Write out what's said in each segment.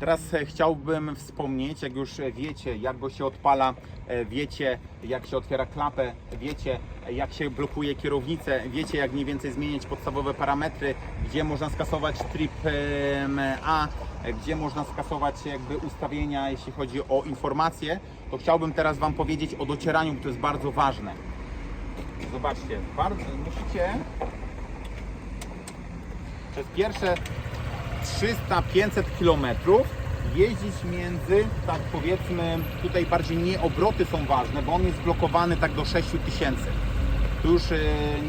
Teraz e, chciałbym wspomnieć, jak już wiecie, jak go się odpala, e, wiecie, jak się otwiera klapę, wiecie, jak się blokuje kierownicę, wiecie, jak mniej więcej zmieniać podstawowe parametry, gdzie można skasować trip A, gdzie można skasować jakby ustawienia, jeśli chodzi o informacje, to chciałbym teraz Wam powiedzieć o docieraniu, bo to jest bardzo ważne. Zobaczcie, bardzo, musicie przez pierwsze 300-500 km jeździć między, tak powiedzmy, tutaj bardziej nie obroty są ważne, bo on jest blokowany tak do 6000. Tu już e,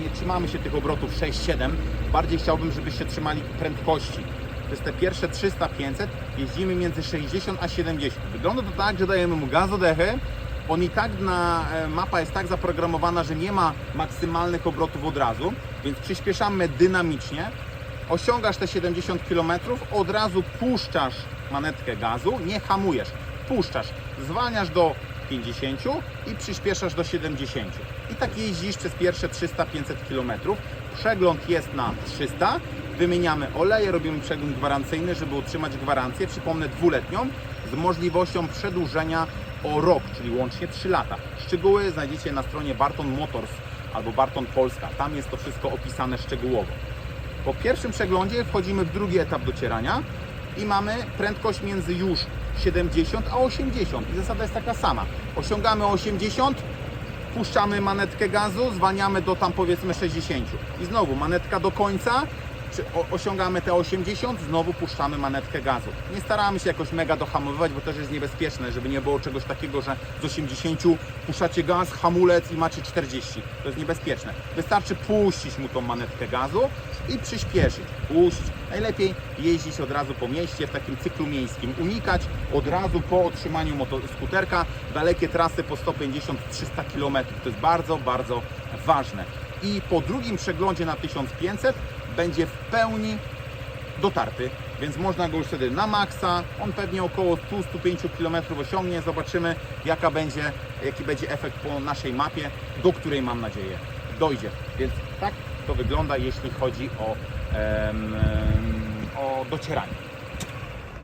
nie trzymamy się tych obrotów 6-7, bardziej chciałbym, żebyście trzymali prędkości. Przez te pierwsze 300-500 jeździmy między 60 a 70. Wygląda to tak, że dajemy mu gazodechę, on i tak na e, mapa jest tak zaprogramowana, że nie ma maksymalnych obrotów od razu, więc przyspieszamy dynamicznie, osiągasz te 70 km, od razu puszczasz manetkę gazu, nie hamujesz, puszczasz, zwalniasz do 50 i przyspieszasz do 70. I tak jeździsz przez pierwsze 300-500 km. Przegląd jest na 300, wymieniamy oleje, robimy przegląd gwarancyjny, żeby utrzymać gwarancję, przypomnę dwuletnią, z możliwością przedłużenia o rok, czyli łącznie 3 lata. Szczegóły znajdziecie na stronie Barton Motors albo Barton Polska. Tam jest to wszystko opisane szczegółowo. Po pierwszym przeglądzie wchodzimy w drugi etap docierania i mamy prędkość między już 70 a 80 i zasada jest taka sama. Osiągamy 80, puszczamy manetkę gazu, zwalniamy do tam powiedzmy 60 i znowu manetka do końca, osiągamy te 80, znowu puszczamy manetkę gazu. Nie staramy się jakoś mega dohamowywać, bo też jest niebezpieczne, żeby nie było czegoś takiego, że z 80 puszczacie gaz, hamulec i macie 40. To jest niebezpieczne. Wystarczy puścić mu tą manetkę gazu i przyspieszyć. Puścić. Najlepiej jeździć od razu po mieście w takim cyklu miejskim. Unikać od razu po otrzymaniu skuterka dalekie trasy po 150-300 km. To jest bardzo, bardzo ważne. I po drugim przeglądzie na 1500 będzie w pełni dotarty, więc można go już wtedy na maksa. On pewnie około 100-105 km osiągnie. Zobaczymy, jaka będzie, jaki będzie efekt po naszej mapie, do której mam nadzieję dojdzie. Więc tak to wygląda, jeśli chodzi o, o docieranie.